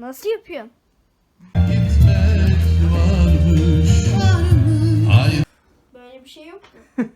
Nasıl yapıyorsun? Böyle bir şey yok mu?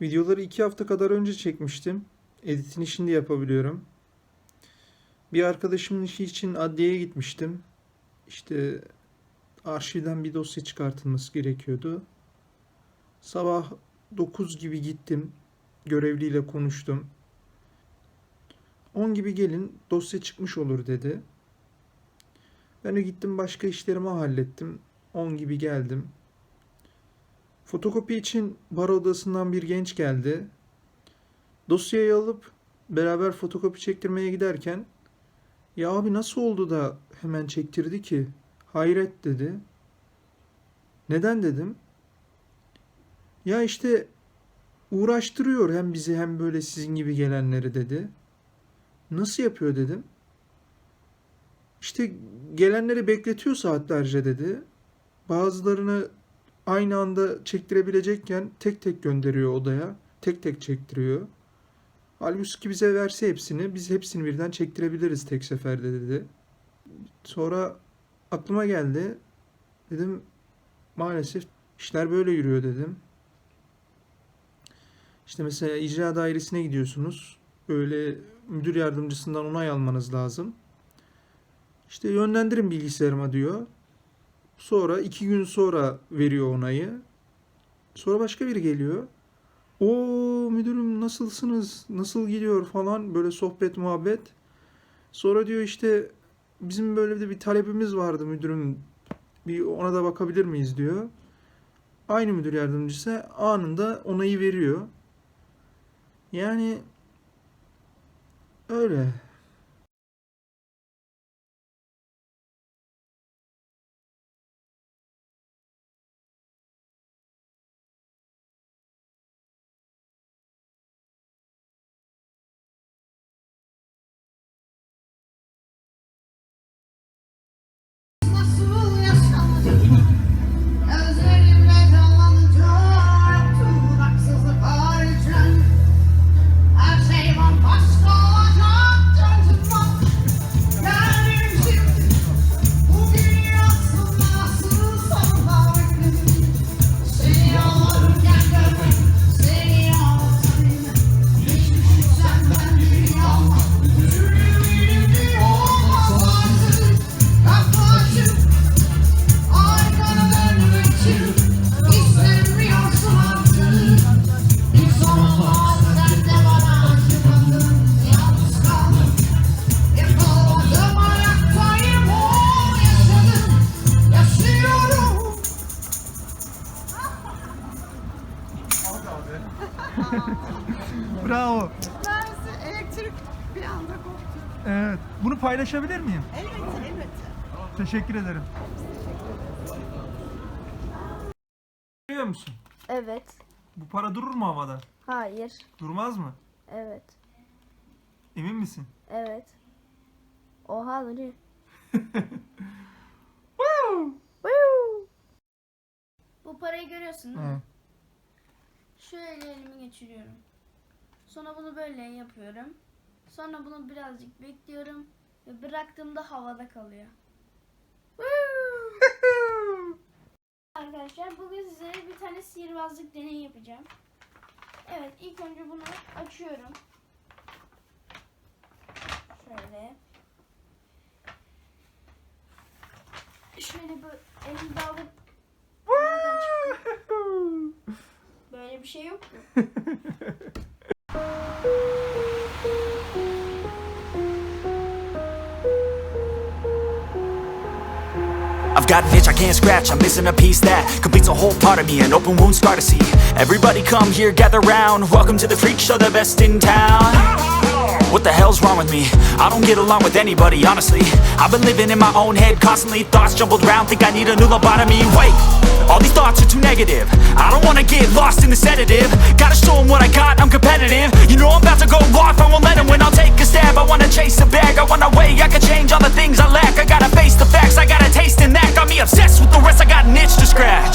Videoları iki hafta kadar önce çekmiştim. Editini şimdi yapabiliyorum. Bir arkadaşımın işi için adliyeye gitmiştim. İşte arşivden bir dosya çıkartılması gerekiyordu. Sabah 9 gibi gittim. Görevliyle konuştum. 10 gibi gelin dosya çıkmış olur dedi. Ben de gittim başka işlerimi hallettim. 10 gibi geldim. Fotokopi için baro odasından bir genç geldi. Dosyayı alıp beraber fotokopi çektirmeye giderken ya abi nasıl oldu da hemen çektirdi ki? Hayret dedi. Neden dedim. Ya işte uğraştırıyor hem bizi hem böyle sizin gibi gelenleri dedi. Nasıl yapıyor dedim. İşte gelenleri bekletiyor saatlerce dedi. Bazılarını aynı anda çektirebilecekken tek tek gönderiyor odaya. Tek tek çektiriyor. Halbuki bize verse hepsini biz hepsini birden çektirebiliriz tek seferde dedi. Sonra aklıma geldi. Dedim maalesef işler böyle yürüyor dedim. İşte mesela icra dairesine gidiyorsunuz. Böyle müdür yardımcısından onay almanız lazım. İşte yönlendirin bilgisayarıma diyor. Sonra iki gün sonra veriyor onayı. Sonra başka biri geliyor. O müdürüm nasılsınız? Nasıl gidiyor falan böyle sohbet muhabbet. Sonra diyor işte bizim böyle de bir talebimiz vardı müdürüm. Bir ona da bakabilir miyiz diyor. Aynı müdür yardımcısı anında onayı veriyor. Yani öyle. Bravo. Neredeyse elektrik bir anda koptu Evet. Bunu paylaşabilir miyim? Elbette elbette Teşekkür ederim. Görüyor musun? Evet. Bu para durur mu havada? Hayır. Durmaz mı? Evet. Emin misin? Evet. Oha duruyor. Bu parayı görüyorsun değil mi? Hı. Şöyle elimi geçiriyorum. Sonra bunu böyle yapıyorum. Sonra bunu birazcık bekliyorum. Ve bıraktığımda havada kalıyor. Arkadaşlar bugün size bir tane sihirbazlık deneyi yapacağım. Evet ilk önce bunu açıyorum. Şöyle. Şöyle böyle elimde alıp I've got an itch I can't scratch, I'm missing a piece that completes a whole part of me, an open wound scar to see. Everybody come here, gather round, welcome to the freak show, the best in town. What the hell's wrong with me? I don't get along with anybody, honestly. I've been living in my own head constantly, thoughts jumbled round, think I need a new lobotomy. Wait, all these thoughts are too negative. I don't wanna get lost in the sedative. Gotta show 'em what I got, I'm competitive. You know I'm about to go off, I won't let 'em win. I'll take a stab, I wanna chase a bag, I wanna weigh, I can change all the things I lack. I gotta face the facts, I got a taste in that. Got me obsessed with the rest, I got an itch to scratch.